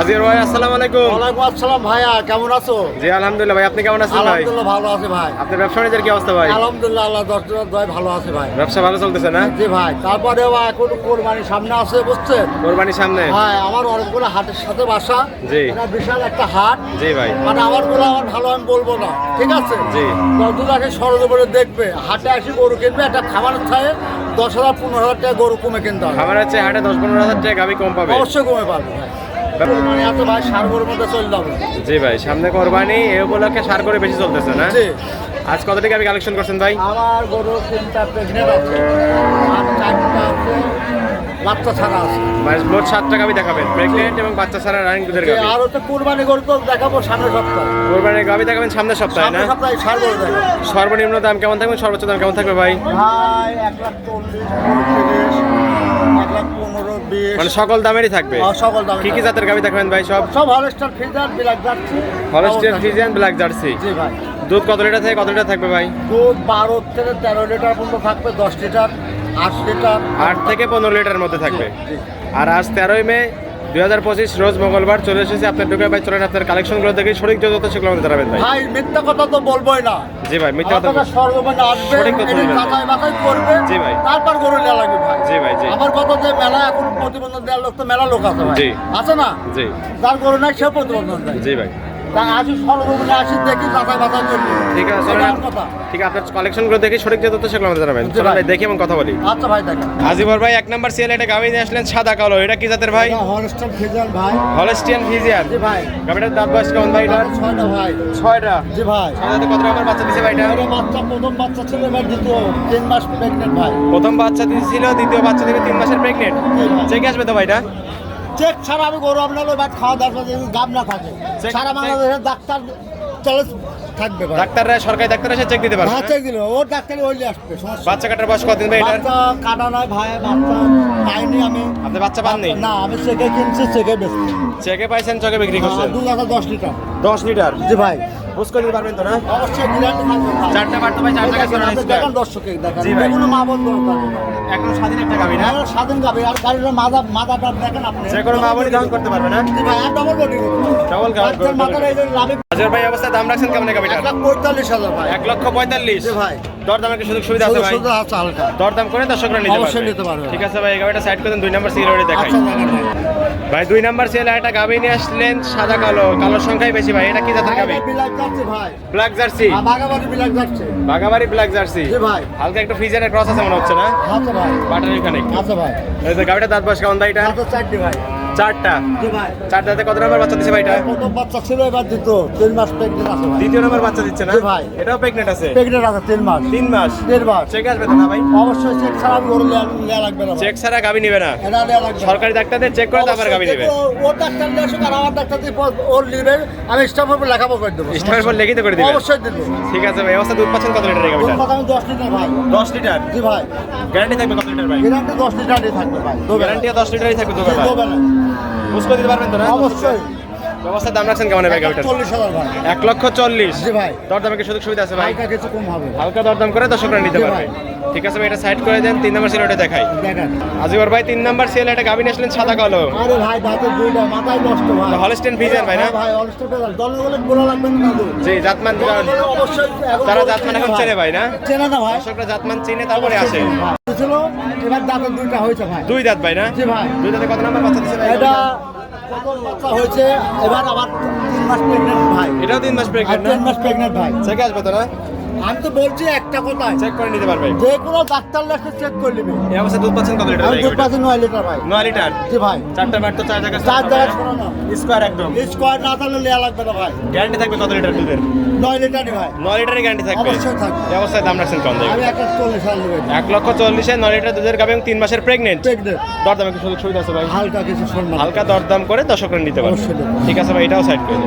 আজির ভাই আসসালামু আলাইকুম। ওয়ালাইকুম আসসালাম ভাইয়া কেমন আছো? জি আলহামদুলিল্লাহ ভাই আপনি কেমন আছেন ভাই? আলহামদুলিল্লাহ ভালো আছে ভাই। আপনার ব্যবসা বাণিজ্যের কি অবস্থা ভাই? আলহামদুলিল্লাহ আল্লাহ দশ দয় ভালো আছে ভাই। ব্যবসা ভালো চলতেছে না? জি ভাই তারপরে এখন কোরবানির সামনে আছে বুঝছেন? কোরবানির সামনে? হ্যাঁ আমার অনেকগুলো হাটের সাথে বাসা। জি। বিশাল একটা হাট। জি ভাই। মানে আমারগুলো আমার ভালো আমি বলব না ঠিক আছে? জি। যতটাকে সরজীবনে দেখবে হাটে আসি গরু কিনবে একটা খামারের ছায়ে দশ হাজার পনেরো হাজার টাকা গরু কমে কিনতে হবে। আমার হচ্ছে হাটে দশ পনেরো হাজার টাকা গাবি কম পাবে। অবশ্যই কমে পারবে জি ভাই সামনে কোরবানি এই উপলক্ষে সার করে বেশি চলতেছে না? আজ কত টাকা কালেকশন করছেন ভাই? আমার গরু তিনটা প্রেগনেন্ট আছে আর চারটা বাচ্চা ছাড়া আছে। মানে মোট সাত টাকা আমি দেখাবেন প্রেগনেন্ট এবং বাচ্চা ছাড়া রানিং দুধের যে গাবি আর হচ্ছে কুরবানি গরু তো দেখাবো সামনে সপ্তাহে। কোরবানির গাবি দেখাবেন সামনের সপ্তাহে না? সপ্তাহে সর্বনিম্ন দাম কেমন থাকবে? সর্বোচ্চ দাম কেমন থাকবে ভাই? ভাই এক লাখ চল্লিশ পঁয়ত্রিশ। এক লাখ পনেরো বিশ। মানে সকল দামেরই থাকবে? আর সকল দাম কি কি জাতের গাবি থাকবেন ভাই সব? সব Holstein Friesian black jersey. Holstein Friesian black jersey. জি ভাই। দুধ কত লিটার থেকে কত লিটার থাকবে ভাই? দুধ বারো থেকে তেরো লিটার পর্যন্ত থাকবে দশ লিটার আট লিটার। আট থেকে পনেরো লিটারের মধ্যে থাকবে। আর আজ তেরোই মে দুই হাজার পঁচিশ রোজ মঙ্গলবার চলে এসেছি। আপনার ঢুকে ভাই চলেন আপনার কালেকশনগুলো দেখে। সঠিক যত সেগুলো আমাদের জানাবেন ভাই। ভাই মিথ্যা কথা তো বলবোই না। জি ভাই মিথ্যা কথা আপনারা সর্বমানে আসবে সঠিক কথা বলবেন মাথায় মাথায় করবে জি ভাই। তারপর গরু নেওয়া লাগবে ভাই। জি ভাই জি। আমার কথা যে মেলা এখন প্রতিবন্ধন দেওয়ার লোক তো মেলা লোক আছে ভাই। জি। আছে না? জি। তার গরু নাই সে প্রতিবন্ধন দেয়। জি ভাই। আসি সর্বমূল্যে আসি দেখি যাচাই বাছাই করব ঠিক আছে ঠিক আছে আপনার কালেকশনগুলো দেখে সঠিক সেগুলো আমাদের জানাবেন। ভাই। ভাই দেখি এবং কথা বলি। আচ্ছা ভাই দেখেন। আজিবর ভাই এক নাম্বার সিএল এটা গাভি নিয়ে আসলেন সাদা কালো। এটা কি জাতের ভাই? ভাই। হলস্টিয়ান ফিজিয়ান জি ভাই। গাভিটার দাঁত বয়স কেমন ভাই এটা? ছয়টা ভাই। ছয়টা। জি ভাই। ছয়টাতে কত রকমের বাচ্চা দিছে ভাই এটা? এটা বাচ্চা প্রথম বাচ্চা ছিল এবার দ্বিতীয় তিন মাস প্রেগনেন্ট ভাই। প্রথম বাচ্চা দিয়েছিল দ্বিতীয় বাচ্চা দিবে তিন মাসের প্রেগনেন্ট। চেকে আসবে তো ভাইটা চেক ছাড়া আমি গরু আপনার বাট খাওয়া দাওয়া গাব গাম না থাকে। সারা বাংলাদেশের ডাক্তার চলে থাকবে ডাক্তাররা সরকারি ডাক্তার এসে চেক দিতে পারবে। হ্যাঁ চেক দিল। ওর ডাক্তারি ওইলে আসবে বাচ্চা কাটার বয়স কতদিন ভাই বাচ্চা কাটা নয় ভাই বাচ্চা পাইনি আমি। আপনি বাচ্চা পাননি? না আমি চেকে কিনছি চেকে বেশি চেকে পাইছেন চকে বিক্রি করছেন? দু হাজার দশ লিটার। দশ লিটার? জি ভাই। বুঝ করে দিতে পারবেন তো না? অবশ্যই ভাই। চারটা বাড়তো ভাই চার এই টাকা দেখেন, দর্শকে দেখেন জি ভাই। কোনো মা বোন দরকার। নেই। একদম স্বাধীন একটা গাবি না? হ্যাঁ, স্বাধীন গাবি আর দেখেন আপনি। যে কোনো মা বলি ধারণ করতে পারবে না? জি ভাই আর ডবল বডি Double গাড়ি- বাচ্চার এই লাভে হাজার ভাই অবস্থায় দাম রাখছেন কেমন গাবিটা এক লাখ পঁয়তাল্লিশ হাজার ভাই। এক লক্ষ পঁয়তাল্লিশ। ভাই। দর দামের কি সুযোগ সুবিধা আছে ভাই? আছে হালকা। দরদাম করে দর্শকরা নিতে পারবে। নিতে পারবে। ঠিক আছে ভাই গাবিটা সাইড করে দেন দুই নাম্বার সিরিয়ালে দেখাই। আচ্ছা ভাই। দুই নাম্বার সিরিয়ালে একটা গাবি নিয়ে আসলেন সাদা কালো। কালোর সংখ্যাই বেশি ভাই এটা কি জাতের গাবি বিলাক যাচ্ছে ভাই। Black jersey. আর বাগাবাড়ি বিলাক যাচ্ছে বাগাবাড়ি ব্ল্যাক জার্সি। জি ভাই। হালকা একটু ফিজারের ক্রস আছে মনে হচ্ছে না? আচ্ছা ভাই। বাটার এখানে আচ্ছা ভাই। এই যে গাবিটা দাঁত বয়স কেমন ভাই এটা? আচ্ছা চারটি ভাই। চারটা। চারটাতে কত নাম্বার বাচ্চা দিছে ভাই এটা প্রথম বাচ্চা ছিল এবার দিত তিন মাস প্রেগনেন্ট আছে দ্বিতীয় নাম্বার বাচ্চা দিচ্ছে না? ভাই। এটাও প্রেগনেন্ট আছে? প্রেগনেন্ট আছে তিন মাস। তিন মাস? তিন মাস। চেক আসবে না ভাই? অবশ্যই চেক ছাড়া গরু নেওয়া লাগবে না চেক ছাড়া গাবি নিবে না? এটা নেওয়া লাগবে সরকারি ডাক্তারদের চেক করে তারপর গাবি নিবে। ওর ডাক্তার নিয়ে আসুক আর আমার ডাক্তার দিয়ে ওর নিবে। আমি স্টাফের উপর লেখাপড়া করে দেবো। স্টাফের পর লিখিত করে দিবেন অবশ্যই দেবো। ঠিক আছে ভাই অবস্থা দুধ পাচ্ছেন কত লিটার গাবিটা কথা আমি দশ লিটার ভাই। দশ লিটার? জি ভাই। গ্যারান্টি থাকবে কত লিটার ভাই? গ্যারান্টি দশ লিটারই থাকবে ভাই দেবে গ্যারান্টি দশ লিটারই থাকবে তো ভাই দেবে না বুঝ করে দিতে পারবেন তো না? অবশ্যই। ব্যবস্থার দাম রাখছেন কেমন ভাই গাবিটার চল্লিশ হাজার ভাই। এক লক্ষ চল্লিশ। জি ভাই। দরদামে কি সুযোগ সুবিধা আছে ভাই? হালকা কিছু কম হবে। হালকা দরদাম করে দর্শকরা নিতে পারবে। ঠিক আছে ভাই এটা সাইড করে দেন তিন নম্বর সিলেটে দেখাই। আজিবর ভাই তিন নম্বর এটা সাদা কালো আরে ভাই দাঁতের দুইটা মাথায় নষ্ট ভাই। হলস্টেন ফিজিয়ান ভাই না? হ্যাঁ ভাই হলস্টেন ফিজিয়ান দলে দলে গোলা লাগবে না জি জাতমান তারা জাতমান এখন চেনে ভাই না? চেনে না ভাই। দর্শকরা জাতমান চিনে তারপরে আসে। ভাই। ছিল এবার দাঁতের দুইটা হয়েছে ভাই। দুই দাঁত ভাই না? জি ভাই। দুই দাঁতে কত নাম্বার বাচ্চা দিছে ভাই এটা বাচ্চা হয়েছে এবার আবার তিন মাস প্রেগনেন্ট ভাই। এটাও তিন মাস প্রেগনেন্ট তিন মাস প্রেগনেন্ট ভাই। চেকে আসবে তো না? আমি তো বলছি একটা কথাই। চেক করে নিতে পারবে। যে কোনো ডাক্তার লেখে চেক করে নিবে। এই অবস্থা দুধ পাচ্ছেন কত লিটার? আমি দুধ পাচ্ছি নয় লিটার ভাই। নয় লিটার? জি ভাই। চারটা ব্যাট তো চার জায়গা চার স্কোয়ার একদম। স্কোয়ার না থাকলে নেওয়া লাগবে না ভাই। গ্যারান্টি থাকবে কত লিটার দুধের? নয় লিটারই ভাই। নয় লিটারের গ্যারান্টি থাকবে। অবশ্যই থাকবে। এই অবস্থায় দাম রাখছেন কম আমি দেখবে একটা চল্লিশ হাজার এক লক্ষ চল্লিশে নয় লিটার দুধের গাবে এবং তিন মাসের প্রেগনেন্ট দরদাম একটু সুযোগ সুবিধা আছে ভাই। হালকা কিছু হালকা দরদাম করে দর্শকরা নিতে পারবে। ঠিক আছে ভাই এটাও সাইড করে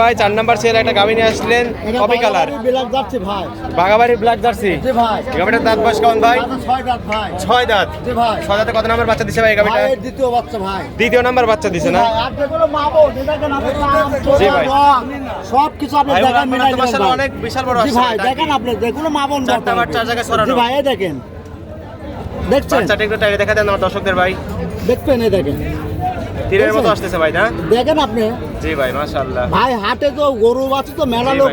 ভাই চার নাম্বার সেল একটা গাবি নিয়ে আসলেন কপি কালার। বাগাবাড়ি বিলাক ভাই। Bagabari black jersey? জি ভাই। গাবিটার দাঁত বয়স কেমন ভাই? ছয় দাঁত ভাই। ছয় দাঁত? জি ভাই। ছয় দাঁতে কত নাম্বার বাচ্চা দিছে ভাই দ্বিতীয় বাচ্চা ভাই। দ্বিতীয় নাম্বার বাচ্চা দিছে না? আর যেগুলো মা বোন, এটাকে না আপনি জি ভাই। সব কিছু আপনি দেখেন মিলাই। অনেক বিশাল বড় জি আসছে ভাই দেখেন? আপনি মা বোন চারটা জায়গায় ছড়ানো। জি ভাই দেখেন। দেখছেন? বাচ্চাটা একটু দেখা দেন আমার দর্শকদের ভাই। দেখবেন এই দেখেন। তীরের মতো আসতেছে ভাই না? দেখেন আপনি। জি ভাই মাশাআল্লাহ। ভাই হাটে তো গরু আছে তো মেলা লোক।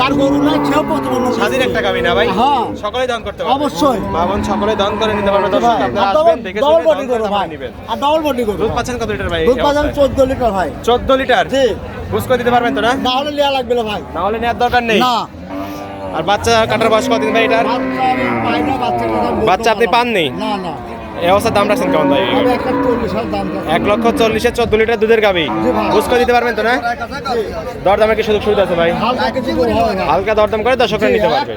যার গরু নাই সেও প্রতিবন্ধ স্বাধীন একটা গাবি না ভাই? হ্যাঁ। সকলেই দান করতে পারবে। অবশ্যই। মা বোন সকলে দান করে নিতে পারবে। দর্শক আপনারা আসবেন দেখে শুনে দান করে ভাই। আর ডবল বডি করো দুধ পাচ্ছেন কত লিটার ভাই? দুধ পাচ্ছেন চোদ্দ লিটার ভাই। 14 লিটার? জি। বুঝ করে দিতে পারবেন তো না না হলে লিয়া লাগবে না ভাই। না হলে নেওয়ার দরকার নেই? না। আর বাচ্চা কাটার বয়স কতদিন ভাই এটার? বাচ্চা আপনি পাননি? না না। এই অবস্থার দাম রাখছেন কেমন ভাই। এক লক্ষ চল্লিশে চোদ্দ লিটার দুধের গাবি জি বুঝ করে দিতে পারবেন তো না। দরদামের কি সুযোগ সুবিধা আছে ভাই? হালকা দরদাম করে দর্শকরা নিতে পারবে।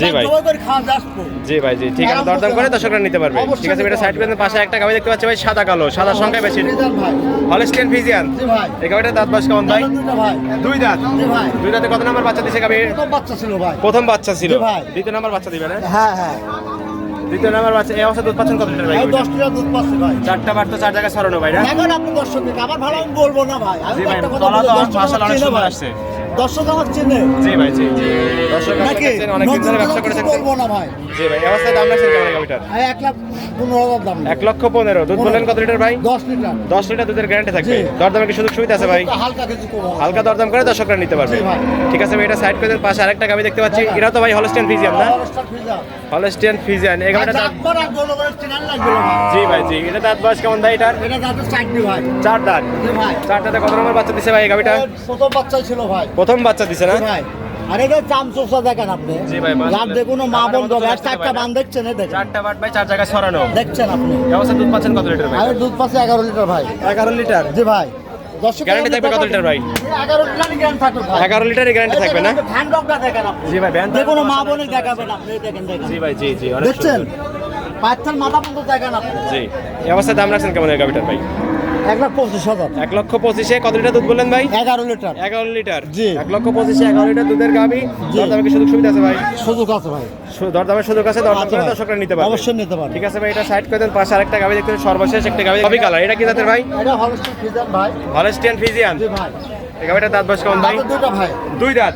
জি ভাই। জি ভাই জি ঠিক আছে। দরদাম করে দর্শকরা নিতে পারবে। ঠিক আছে এটা সাইড। করে পাশে একটা গাবি দেখতে পাচ্ছি ভাই সাদা কালো সাদা সংখ্যা বেশি। ভাই। ফিজিয়ান। এই গাবিটা দাঁত বয়স কেমন ভাই? দুই দাঁত। দুই দাঁতে কত নাম্বার বাচ্চা দিছে গাবি প্রথম বাচ্চা ছিল ভাই। প্রথম বাচ্চা ছিল। দ্বিতীয় নাম্বার বাচ্চা দিবে না? হ্যাঁ, হ্যাঁ। দ্বিতীয় নাম্বার বাচ্চা এই অবস্থা দুধ পাচ্ছেন কত লিটার ভাই দশ লিটার দুধ পাচ্ছে ভাই। চারটা বার তো চার জায়গায় সরানো ভাই না এখন আপনি দর্শক আমার ভালো আমি বলব না ভাই। জি ভাই, তলা তো আমার অনেক সুন্দর আসছে। দর্শক আমার চেনে। জি ভাই জি জি দর্শক? অনেক দিন ধরে ব্যবসা করে কিছু থাকছেন বলব না ভাই। জি ভাই দাম রাখছেন কেমন এই গাবিটার এই এক লাখ পনেরো হাজার দাম। এক লক্ষ পনেরো দুধ বললেন কত লিটার ভাই দশ লিটার। দশ লিটার দুধের গ্যারান্টি থাকবে। দরদামে কি সুযোগ সুবিধা আছে ভাই হালকা কিছু করব। হালকা দরদাম করে দর্শকরা নিতে পারবে ভাই। ঠিক আছে ভাই এটা সাইড করে দেন পাশে আরেকটা গাবি দেখতে পাচ্ছি এটাও তো ভাই হলস্টিয়ান ফিজিয়ান না। হলস্টিয়ান ফিজিয়ান এই গাবিটা দাঁত আর গরু করে চেনার লাগবে জি ভাই জি এটা দাঁত বয়স কেমন ভাই এটার এটা দাঁতের চাকরি ভাই। চার দাঁত জি ভাই। চারটাতে কত নম্বর বাচ্চা দিছে ভাই এই গাবিটা প্রথম বাচ্চাই ছিল ভাই প্রথম বাচ্চা দিছে না? ভাই আর এটা চামচোসা দেখেন আপনি? জি ভাই, লাভ দেখুন মা আমার বোন মতো আর চারটা বান দেখছেন দেখেন। চারটা বাট ভাই চার জায়গায় সরানো দেখছেন আপনি? দুধ পাচ্ছেন কত লিটার ভাই? দুধ পাচ্ছি এগারো লিটার ভাই। এগারো লিটার? জি ভাই। থাকবে কত লিটার ভাই? থাকবে ভাই। এগারো লিটারের গ্যারান্টি থাকবে না? ডগটা দেখেন আপনি। জি ভাই ভ্যান যে মা বোনের দেখাবেন আপনি দেখেন দেখেন। জি ভাই জি জি দেখছেন? মাথা পর্যন্ত দেখেন আপনি। জি। এই অবস্থায় দাম রাখছেন কেমন এই গাবিটার ভাই? এক লাখ পঁচিশ হাজার। এক লক্ষ পঁচিশে কত লিটার দুধ বললেন ভাই? এগারো লিটার। এগারো লিটার। জি। এক লক্ষ পঁচিশে এগারো লিটার দুধের গাবি। দরদামে কি সুযোগ সুবিধা আছে ভাই? সুযোগ আছে ভাই। দরদামের সুযোগ আছে দরদাম করে দর্শকরা নিতে পারবে। অবশ্যই নিতে পারবে। ঠিক আছে ভাই এটা সাইড করে দেন পাশে আরেকটা গাবি দেখতে সর্বশেষ একটা গাবি কবি কালার এটা কি জাতের ভাই? এটা হলস্টার ফিজার ভাই। হলস্টিয়ান ফিজিয়ান জি ভাই। এই গাবিটার দাঁত বয়স কেমন ভাই? দাঁতের দুটো ভাই। দুই দাঁত।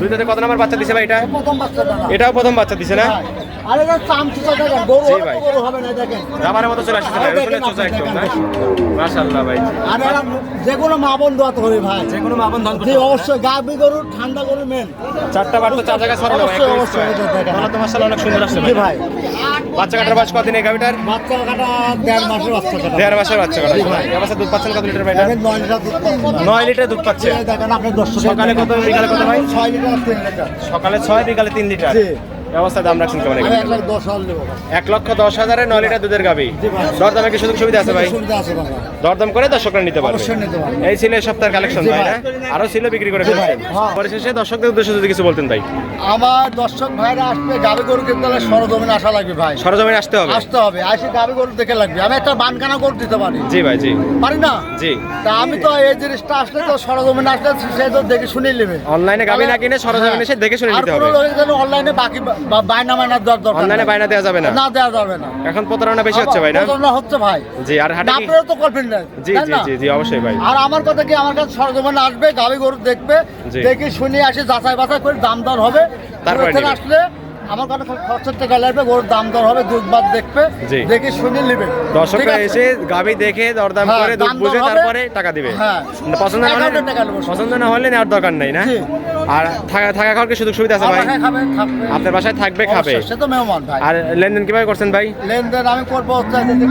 দুই দাঁতে কত নাম্বার বাচ্চা দিছে ভাই এটা? প্রথম বাচ্চা এটাও প্রথম বাচ্চা দিছে না। আর এটা চামচুসা দেখেন গরু জি ভাই। তো গরু হবে না দেখেন। রাবারের মতো চলে আসছে ভাই রসুনের চোচা একদম না মাশাআল্লাহ ভাই। আর এরা যে কোনো মা বোন দোয়া করে ভাই। যে কোনো মাপন ধন জি অবশ্যই গরু ঠান্ডা গরু মেন চারটা বার তো চার জায়গায় সরানো ভাই অবশ্যই, অবশ্যই, এটা দেখেন। তাহলে তো মাশাআল্লাহ অনেক সুন্দর আসছে জি ভাই। ভাই। বাচ্চা কাটার বয়স কতদিন এই গাবিটার বাচ্চা কাটা দেড় মাসের বাচ্চা কাটা। দেড় মাসের বাচ্চা কাটা এই অবস্থা দুধ পাচ্ছেন কত লিটার ভাই এটা? এদের নয় লিটার দুধ পাচ্ছেন। নয় লিটার দুধ পাচ্ছে। এই দেখেন আপনি দর্শক সকালে কত, বিকালে কত ভাই? ছয় লিটার তিন লিটার। সকালে ছয় বিকালে তিন লিটার। জি। অবস্থায় দাম রাখছেন কেমন এক লক্ষ দশ হাজারে নয় লিটার দুধের গাবি। দরদামে কি সুযোগ সুবিধা আছে ভাই? দরদাম করে দর্শকরা নিতে পারবে। এই ছিল এই সপ্তাহের কালেকশন ভাই। না? আরও ছিল বিক্রি করে ফেলছেন। হ্যাঁ। পরিশেষে দর্শকদের উদ্দেশ্যে যদি কিছু বলতেন ভাই। আমার দর্শক ভাইরা আসবে গাবি গরু কিনতে হলে সরজমিনে আসা লাগবে ভাই। সরজমিনে আসতে হবে? আসতে হবে। আসে গাবি গরু দেখে লাগবে। আমি একটা বানকানা গরু দিতে পারি। জি ভাই জি। পারি না? জি। তা আমি তো এই জিনিসটা আসলে তো সরজমিনে আসলে সে তো দেখে শুনেই নেবে। অনলাইনে গাবি না কিনে সরজমিনে এসে দেখে শুনে আর নিতে কোনো হবে। লোকের জন্য অনলাইনে বাকি বা- বায়না মায়নার দর দরকার অনলাইনে নাই। দেওয়া যাবে না? না দেওয়া যাবে না। এখন প্রতারণা বেশি হচ্ছে ভাই না? প্রতারণা হচ্ছে ভাই। জি আর হাটে আপনারও তো করবেন জি জি জি জি অবশ্যই ভাই। আর আমার কথা কি আমার কাছে সরজমিনে আসবে গাবি গরু দেখবে দেখে শুনে আসে যাচাই বাছাই করে দাম দর হবে। তারপরে। আসলে আমার খরচের টাকা লাগবে গরুর দাম দর হবে দুধ ভাত দেখবে। দেখে শুনে নেবে। দর্শকরা এসে গাবি দেখে দরদাম হ্যাঁ, করে দুধ বুঝে তারপরে টাকা দিবে। হ্যাঁ। পছন্দ না হলে। পছন্দ না হলে নেওয়ার দরকার নাই না। আর থাকা থাকা খাওয়ার কি সুযোগ সুবিধা আছে ভাই? আপনার বাসায় থাকবে খাবে। সে তো মেহমান ভাই। আর লেনদেন কীভাবে করছেন ভাই? লেনদেন আমি করব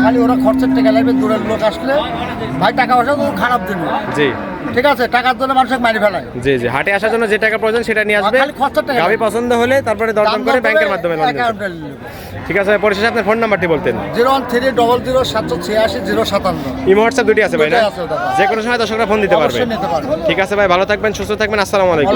খালি ওরা খরচের টাকা লাগবে দূরের লোক আসলে। ভাই টাকা পয়সা খারাপ দিন। জি। ঠিক আছে টাকার জন্য মানুষকে মারি ফেলায়। জি জি হাটে আসার জন্য যে টাকা প্রয়োজন সেটা নিয়ে আসবে। খালি পছন্দ হলে তারপরে দরদাম করে ব্যাংকের মাধ্যমে ঠিক আছে ভাই, পরিশেষে আপনার ফোন নাম্বারটি বলতেন। Zero one three double zero সাতশো ছিয়াশি জিরো সাতান্ন। ইমো হোয়াটসঅ্যাপ দুটি আছে ভাই না। যে কোনো সময় দর্শকরা ফোন দিতে পারবে। ঠিক আছে ভাই ভালো থাকবেন সুস্থ থাকবেন আসসালামু আলাইকুম।